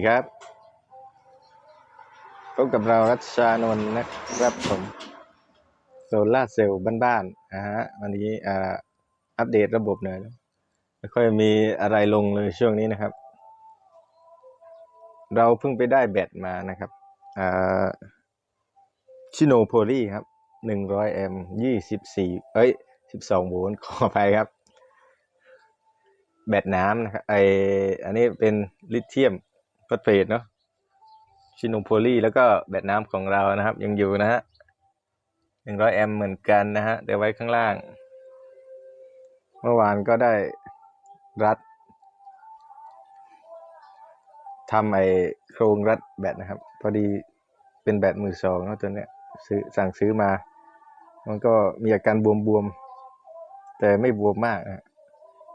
ดีครับพบกับเรารัชชานนท์นะครับผมโซล่าเซลล์บ้านๆนะฮะวันนี้อ่าอัปเดตระบบหน่อยไม่ค่อยมีอะไรลงเลยช่วงนี้นะครับ เราเพิ่งไปได้แบตมานะครับอ่าชิโนโพลีครับหนึ่งร้อยแอมยี่สิบสี่เอ้ยสิบสองโวลต์ขออภัยครับแบตน้ำนะครับไออันนี้เป็นลิเธียม ฟอสเฟตเนาะชิโนโพลีแล้วก็แบตน้ำของเรานะครับ ยังอยู่นะฮะหนึ่งร้อยแอมเหมือนกันนะฮะแต่ไว้ข้างล่าง เมื่อวานก็ได้รัดทำไอโครงรัดแบตนะครับ พอดีเป็นแบตมือสองเนาะตัวเนี้ยซื้อสั่งซื้อมา มันก็มีอาการบวมๆ แต่ไม่บวมมากนะ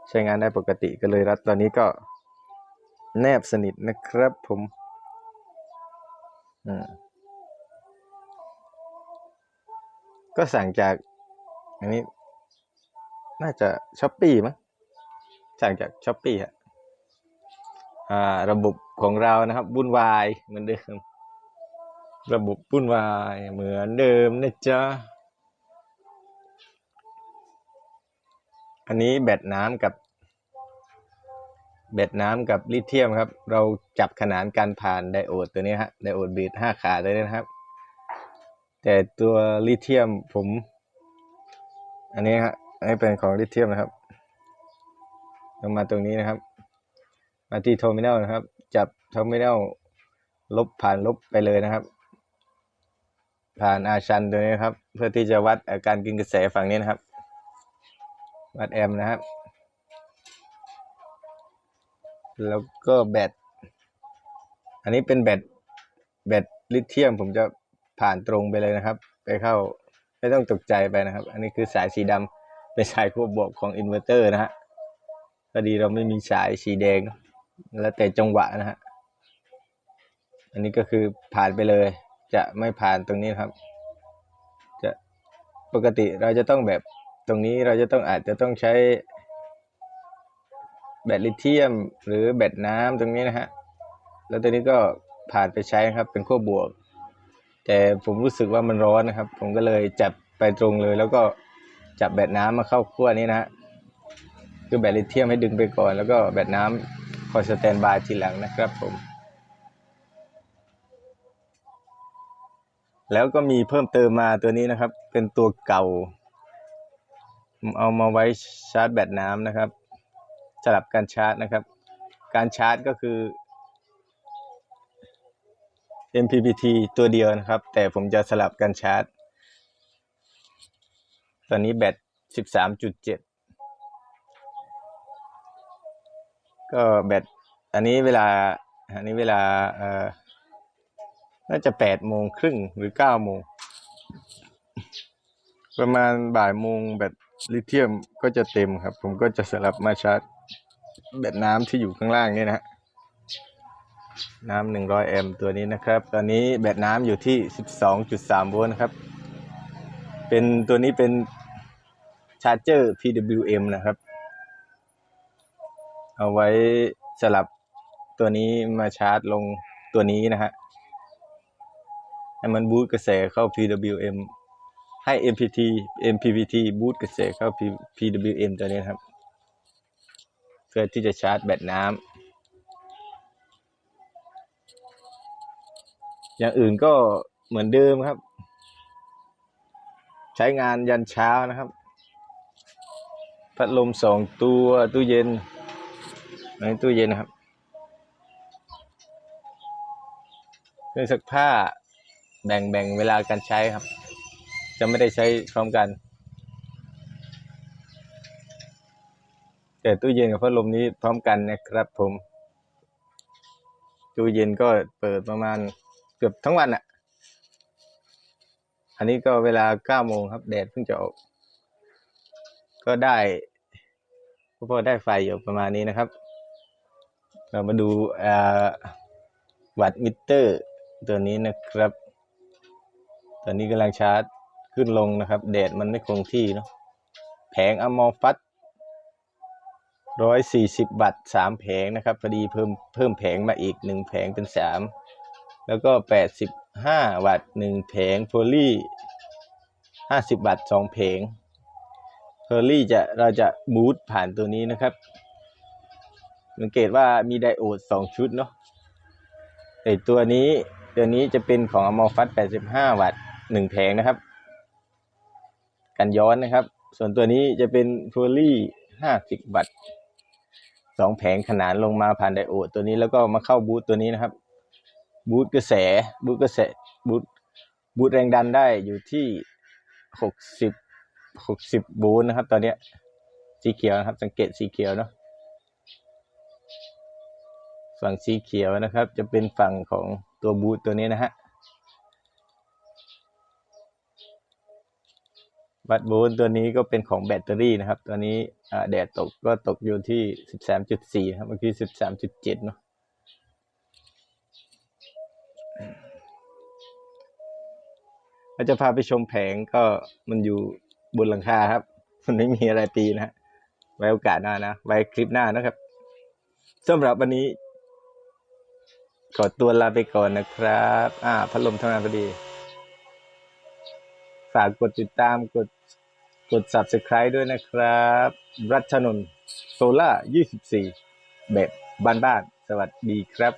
ใช้งานได้ปกติก็เลยรัดตอนนี้ก็ แนบสนิทนะครับผมอืมก็สั่งจาก อันนี้ น่าจะช้อปปี้มั้งสั่งจากช้อปปี้ฮะอ่าระบบของเรานะครับวุ่นวายเหมือนเดิม ระบบวุ่นวายเหมือนเดิมนะจ๊ะอันนี้แบตน้ำกับ แบตน้ำกับลิเธียมครับ เราจับขนานการผ่านไดโอดตัวนี้ฮะไดโอดบีดห้าขาตัวนี้นะครับ แต่ตัวลิเธียมผม อันนี้ฮะอันนี้เป็นของลิเธียมนะครับลงมาตรงนี้นะครับ มาที่โทมินอลนะครับ จับโทมินอลลบผ่านลบไปเลยนะครับ ผ่านอาชันตัวนี้นครับ เพื่อที่จะวัดอาการกินกระแสฝั่งนี้นะครับ วัดแอมป์นะครับ แล้วก็แบต อันนี้เป็นแบตแบตลิเธียมผมจะผ่านตรงไปเลยนะครับ ไปเข้าไม่ต้องตกใจไปนะครับ อันนี้คือสายสีดำเป็นสายขั้วบวกของอินเวอร์เตอร์นะฮะพอดีเราไม่มีสายสีแดง แล้วแต่จังหวะนะฮะอันนี้ก็คือผ่านไปเลย จะไม่ผ่านตรงนี้นครับ จะปกติเราจะต้องแบบตรงนี้เราจะต้องอาจจะต้องใช้ แบตลิเธียม หรือแบตน้ำตรงนี้นะฮะ แล้วตัวนี้ก็ผ่านไปใช้ครับเป็นขั้วบวก แต่ผมรู้สึกว่ามันร้อนนะครับ ผมก็เลยจับไปตรงเลย แล้วก็จับแบตน้ำมาเข้าขั้วนี้นะฮะคือแบตลิเธียมให้ดึงไปก่อน แล้วก็แบตน้ำคอยสแตนบายทีหลังนะครับผม แล้วก็มีเพิ่มเติมมาตัวนี้นะครับ เป็นตัวเก่า เอามาไว้ชาร์จแบตน้ำนะครับ สลับการชาร์จนะครับ การชาร์จก็คือ MPPT ตัวเดียวนะครับ แต่ผมจะสลับการชาร์จ ตอนนี้แบต 13.7 ก็แบต อันนี้เวลา อันนี้เวลาเอ่อน่าจะ8โมงครึ่งหรือ9โมง ประมาณบ่ายโมงแบตลิเธียมก็จะเต็มครับ ผมก็จะสลับมาชาร์จ แบตน้ำที่อยู่ข้างล่างนี่นะน้ำหนึ่งร้อยแอมป์ตัวนี้นะครับ ตอนนี้แบตน้ำอยู่ที่สิบสองจุดสามโวลต์นะครับ เป็นตัวนี้เป็นชาร์จเจอร์ PWM นะครับ เอาไว้สลับตัวนี้มาชาร์จลงตัวนี้นะฮะ ให้มันบูตกระแสเข้า PWM ให้ MPT MPPT บูตกระแสเข้า P- PWM ตัวนี้นครับ พื่อที่จะชาร์จแบตน้ำอย่างอื่นก็เหมือนเดิมครับ ใช้งานยันเช้านะครับ พัดลมสองตัวตู้เย็นอันตู้เย็นนะครับเครื่องซักผ้าแบ่งแบ่งเวลาการใช้ครับ จะไม่ได้ใช้พร้อมกัน แต่ตู้เย็นกับพัดลมนี้พร้อมกันนะครับผม ตู้เย็นก็เปิดประมาณเกือบทั้งวันอะ่ะ อันนี้ก็เวลาเก้าโมงครับ แดดเพิ่งจะออก ก็ได้ก็พอได้ไฟอยู่ประมาณนี้นะครับ เรามาดูอ่าวัตมิเตอร์ตัวนี้นะครับ ตอนนี้กำลังชาร์จขึ้นลงนะครับ แดดมันไม่คงที่เนาะแผงอะมอฟัส ร้อยสี่สิบวัตต์สามแผงนะครับพอดีเพิ่มเพิ่มแผงมาอีกหนึ่งแผงเป็นสามแล้วก็แปดสิบห้าวัตต์หนึ่งแผงโพลีห้าสิบวัตต์สองแผงโพลีจะเราจะบูตผ่านตัวนี้นะครับ สังเกตว่ามีไดโอดสองชุดเนาะแต่ตัวนี้ตัวนี้จะเป็นของอมอฟัต85 วัตต์หนึ่งแผงนะครับ กันย้อนนะครับ ส่วนตัวนี้จะเป็นโพลี50 วัตต์ สองแผงขนานลงมาผ่านไดโอดตัวนี้แล้วก็มาเข้าบูตตัวนี้นะครับ บูตกระแสบูตกระแสบูตบูตแรงดันได้อยู่ที่60 60โวลต์นะครับ ตอนเนี้ยสีเขียวนะครับ สังเกตสีเขียวเนาะฝั่งสีเขียวนะครับ จะเป็นฝั่งของตัวบูตตัวนี้นะฮะ วัดโวลต์ตัวนี้ก็เป็นของแบตเตอรี่นะครับ ตัวนี้แดดตกก็ตกอยู่ที่13.4ครับเมื่อกี้13.7เจ็ดเนาะเราจะพาไปชมแผงก็มันอยู่บนหลังคาครับ มันไม่มีอะไรปีนะฮะไว้โอกาสหน้านะ ไว้คลิปหน้านะครับสำหรับวันนี้ขอตัวลาไปก่อนนะครับ อ่า พัดลมทำงานพอดี ฝากกดติดตามกดกด subscribe ด้วยนะครับ รัชนนโซล่า24 แบบบ้านๆสวัสดีครับ